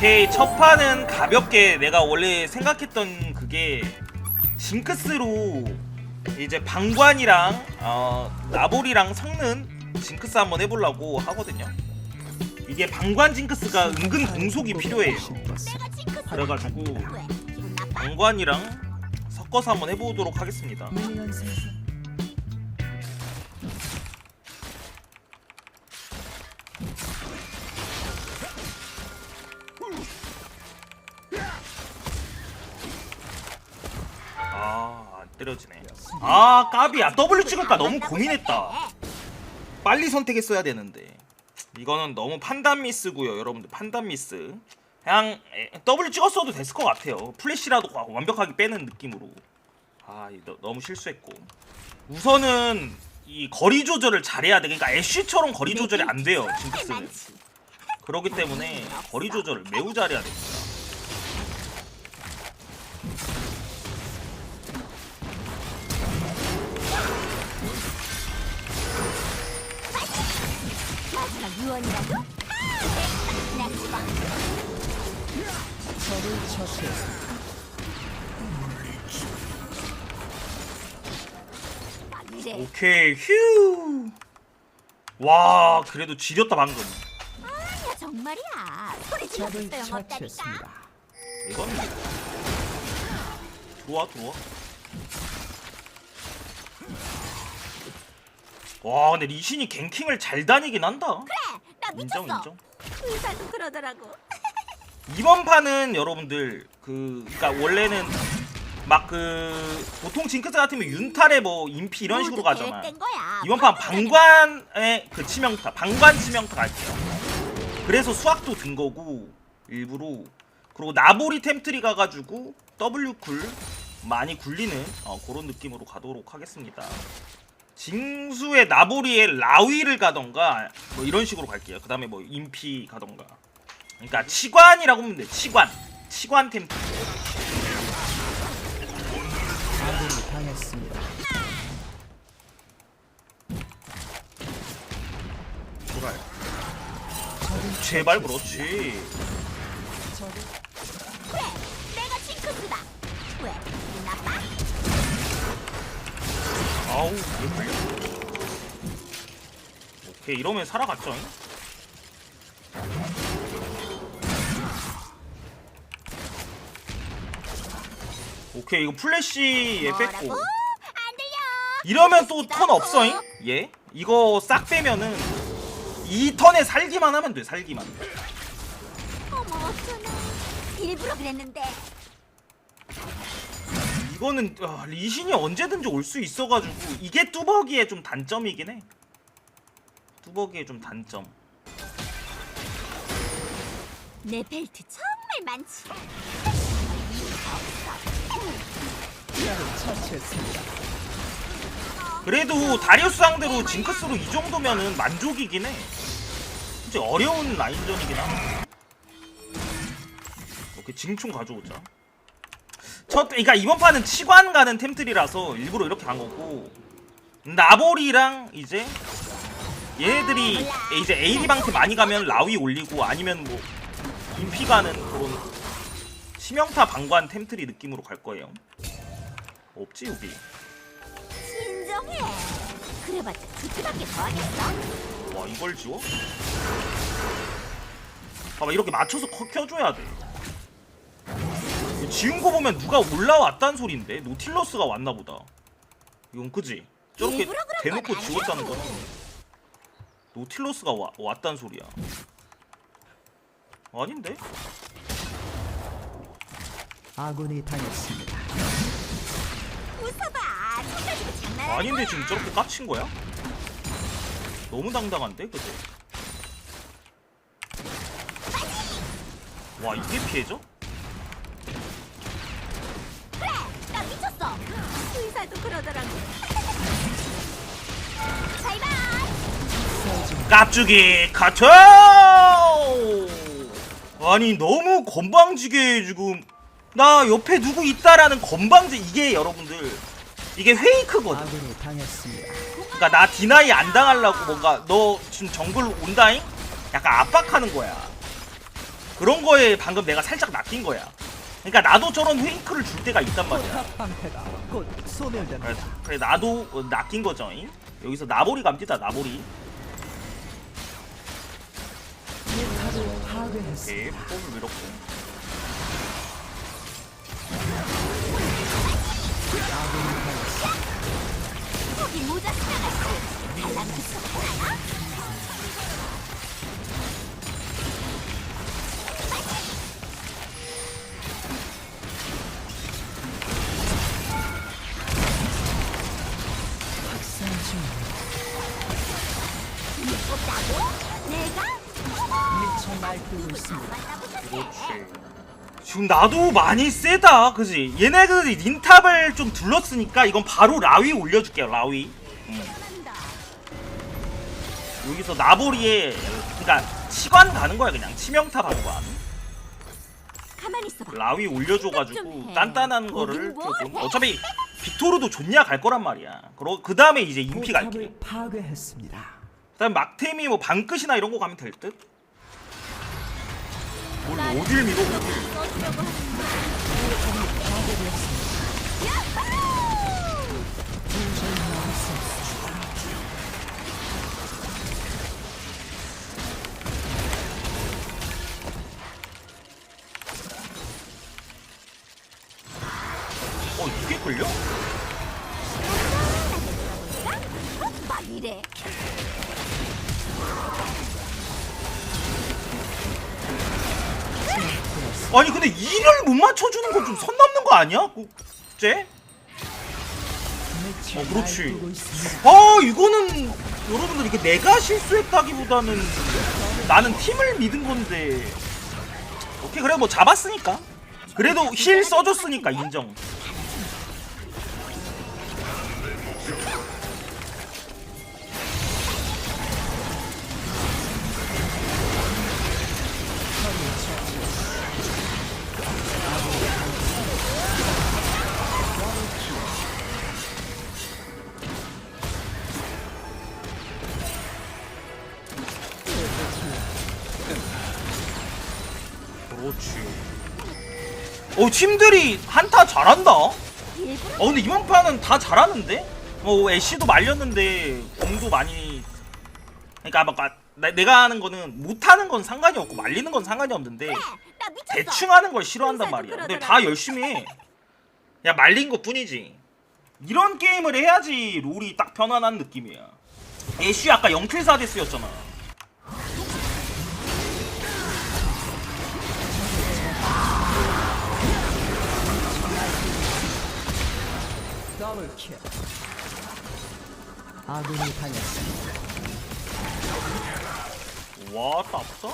오케이 첫 판은 가볍게 내가 원래 생각했던 그게 징크스로 이제 방관이랑 어, 나볼이랑 섞는 징크스 한번 해보려고 하거든요. 이게 방관 징크스가 은근 공속이 필요해요. 그래가지고 방관이랑 섞어서 한번 해보도록 하겠습니다 아, 까비야. W 찍을까 너무 고민했다. 빨리 선택했어야 되는데. 이거는 너무 판단 미스고요, 여러분들. 판단 미스. 그냥 에, W 찍었어도 됐을 것 같아요. 플래시라도 완벽하게 빼는 느낌으로. 아, 이 너, 너무 실수했고. 우선은 이 거리 조절을 잘해야 돼. 그러니까 애쉬처럼 거리 조절이 안 돼요, 징크스는. 그렇기 때문에 거리 조절을 매우 잘해야 됩니 나 죽어. 적을 처치했습니다. 막 이래. 오케이 휴. 와 그래도 지렸다 방금. 아니야 정말이야. 소리 질러도 적을 소용없다니까. 처치했습니다. 이건 좋아 좋아. 와 근데 리신이 갱킹을 잘 다니긴 한다. 그래, 나 미쳤어. 인정 인정. 의사도 그러더라고. 이번 판은 여러분들 그 그러니까 원래는 막 그 보통 징크스 같으면 윤탈에 뭐 인피 이런 식으로 모두 가잖아. 계획된 거야. 이번 판 방관의 그 치명타, 방관 치명타 갈게요. 그래서 수학도 든 거고 일부러 그리고 나보리 템트리 가가지고 W 쿨 많이 굴리는 어, 그런 느낌으로 가도록 하겠습니다. 징수의 나보리의 라위를 가던가 뭐 이런 식으로 갈게요. 그 다음에 뭐 인피 가던가. 그러니까 치관이라고 하면 돼. 치관, 치관. 아군이 당했습니다. 제발. 그렇지. 아우. 오케이 이러면 살아갔죠 잉? 오케이 이거 플래시 얘 뺐고. 이러면 또 턴 없어잉? 얘? 이거 싹 빼면은 이 턴에 살기만 하면 돼 살기만 어머 어쩌나. 일부러 그랬는데. 이거는 아, 리신이 언제든지 올 수 있어가지고 이게 뚜벅이의 좀 단점이긴 해 뚜벅이의 좀 단점 내 벨트 정말 많지. 그래도 다리우스 상대로 징크스로 이 정도면은 만족이긴 해. 진짜 어려운 라인전이긴 하네. 오케이 징총 가져오자. 첫, 그러니까 이번 판은 치관 가는 템틀이라서 일부러 이렇게 간 거고 나볼이랑 이제 얘네들이 이제 AD 방트 많이 가면 라위 올리고 아니면 뭐 인피 가는 그런 치명타 방관 템틀이 느낌으로 갈 거예요. 없지 여기. 진정해. 그래봤자 두트밖에 더 하겠어? 와 이걸 지워? 봐봐 이렇게 맞춰서 커- 켜줘야 돼 지운 거 보면 누가 올라왔단 소린데 노틸러스가 왔나 보다 이건 그지? 저렇게 대놓고 건 지웠다는. 거는 노틸러스가 와, 왔단 소리야 아닌데? 아군이 당했습니다. 웃어봐. 아닌데. 지금 저렇게 깝친 거야? 너무 당당한데 그지? 와 이게 피해져? 그러더라고. 깝주기 카트! 아니 너무 건방지게 지금 나 옆에 누구 있다라는 건방지 이게 여러분들 이게 페이크거든. 아군이 당했습니다. 그러니까 나 디나이 안 당하려고 뭔가 너 지금 정글 온다잉? 약간 압박하는 거야. 그런 거에 방금 내가 살짝 낚인 거야. 그러니까 나도 저런 페이크를 줄 때가 있단 말이야. 포탑 방패가 곧 소멸됩니다. 그래, 그래 나도 어, 낚인 거죠. 잉? 여기서 나보리 갑니다. 나보리. 파괴했습니다. 오케이 뽑을 밀었고. 아군이 당했습니다. 거기 모자 쓰나갔어. 달랑 그 미쳐 날뛰고 있습니다. 그렇지. 지금 나도 많이 세다, 그지? 얘네들이 닌탑을 좀 둘렀으니까 이건 바로 라위 올려줄게요, 라위. 음. 여기서 나보리에, 그러니까 치관 가는 거야 그냥 치명타. 가만히 있어봐. 라위 좀 올려줘가지고 해. 단단한 거를 뭘 조금 해? 어차피 빅토르도 좋냐 갈 거란 말이야. 그러 그 다음에 이제 인피 갈게. 포탑을 파괴했습니다. 그다음 막템이 뭐 방끝이나 이런 거 가면 될 듯. 뭘 어딜 없습니다. 어 이게 걸려? 아니 근데 이를 못 맞춰주는 건 좀 선 넘는 거 아니야? 미쳐 어, 그렇지. 아 이거는 여러분들 이게 내가 실수했다기보다는 나는 팀을 믿은 건데 오케이 그래 뭐 잡았으니까 그래도 힐 써줬으니까 인정 어 팀들이 한타 잘한다 어 근데 이번 판은 다 잘하는데 뭐 애쉬도 말렸는데 공도 많이 그러니까 막 나- 내가 하는 거는 못하는 건 상관이 없고 말리는 건 상관이 없는데 나 미쳤어. 대충 하는 걸 싫어한단 말이야. 근데. 다 열심히 해. 야 말린 것 뿐이지. 이런 게임을 해야지 롤이 딱 편안한 느낌이야. 애쉬 아까 0킬 4데스였잖아. 더블킬. 아군이 당했습니다. 와, 따프다.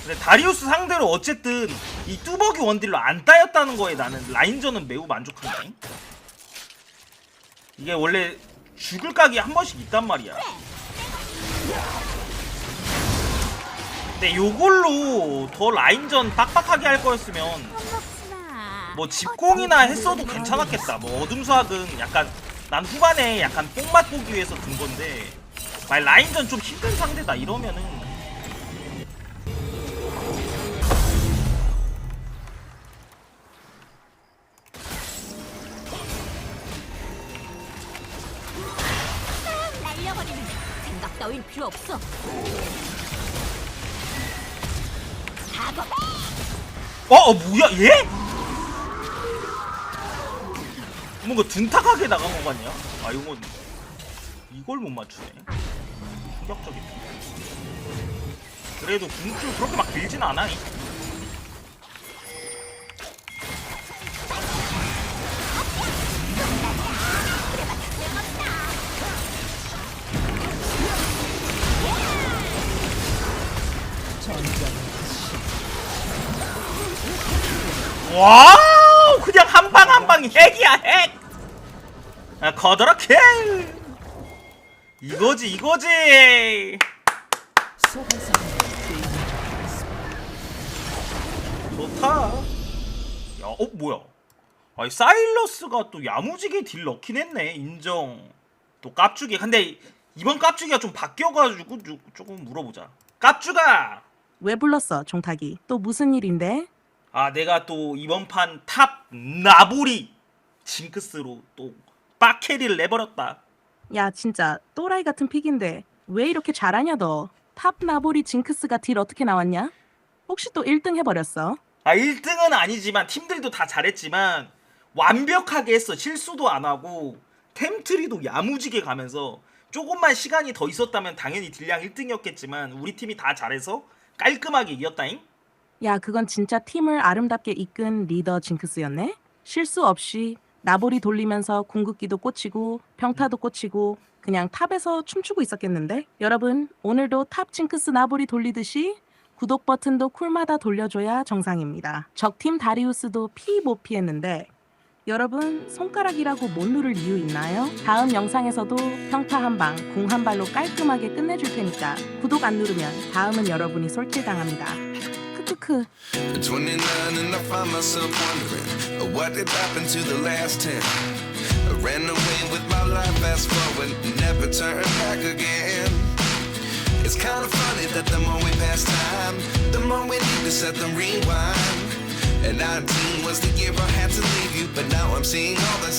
근데 다리우스 상대로 어쨌든 이 뚜벅이 원딜로 안 따였다는 거에 나는 라인전은 매우 만족한다. 이게 원래 죽을 각이 한 번씩 있단 말이야. 근데 요걸로 더 라인전 빡빡하게 할 거였으면. 뭐 집공이나 했어도 괜찮았겠다. 뭐 어둠 수학은 약간 난 후반에 약간 뽕맛 보기 위해서 든 건데 말 라인전 좀 힘든 상대다 이러면은 싹 날려버리는 생각 따윈 필요 없어. 어, 어 뭐야 얘? 뭔가 둔탁하게 나간 거 같냐? 아 이건 이걸 못 맞추네. 충격적이다. 그래도 궁줄 그렇게 막 길진 않아. 이. 와우 그냥 한 방 한 방이 핵이야 핵. 아, 킬 이거지 이거지. 좋다. 야어 뭐야? 아니 사일러스가 또 야무지게 딜 넣긴 했네 인정. 또 깝죽이 근데 이번 깝죽이가 좀 바뀌어가지고 조- 조금 물어보자. 깝죽아 왜 불렀어, 종탁이? 또 무슨 일인데? 아 내가 또 이번 판 탑 나보리 징크스로 또 빡캐리를 내버렸다 야, 진짜 또라이 같은 픽인데 왜 이렇게 잘하냐 너? 탑 나보리 징크스가 딜 어떻게 나왔냐? 혹시 또 1등 해버렸어? 아 1등은 아니지만 팀들도 다 잘했지만 완벽하게 했어 실수도 안 하고 템트리도 야무지게 가면서 조금만 시간이 더 있었다면 당연히 딜량 1등이었겠지만 우리 팀이 다 잘해서 깔끔하게 이겼다잉 야, 그건 진짜 팀을 아름답게 이끈 리더 징크스였네? 실수 없이 나보리 돌리면서 궁극기도 꽂히고 평타도 꽂히고 그냥 탑에서 춤추고 있었겠는데? 여러분, 오늘도 탑 징크스 나보리 돌리듯이 구독 버튼도 쿨마다 돌려줘야 정상입니다. 적팀 다리우스도 피못 피했는데 여러분 손가락이라고 못 누를 이유 있나요? 다음 영상에서도 평타 한 방, 궁한 발로 깔끔하게 끝내줄 테니까 구독 안 누르면 다음은 여러분이 솔킬당합니다. 29, and I find myself wondering uh, what happened to the last ten. I Ran away with my life fast forward, never turn back again. It's kind of funny that the more we pass time, the more we need to set the rewind. And 19 was the year I had to leave you, but now I'm seeing all the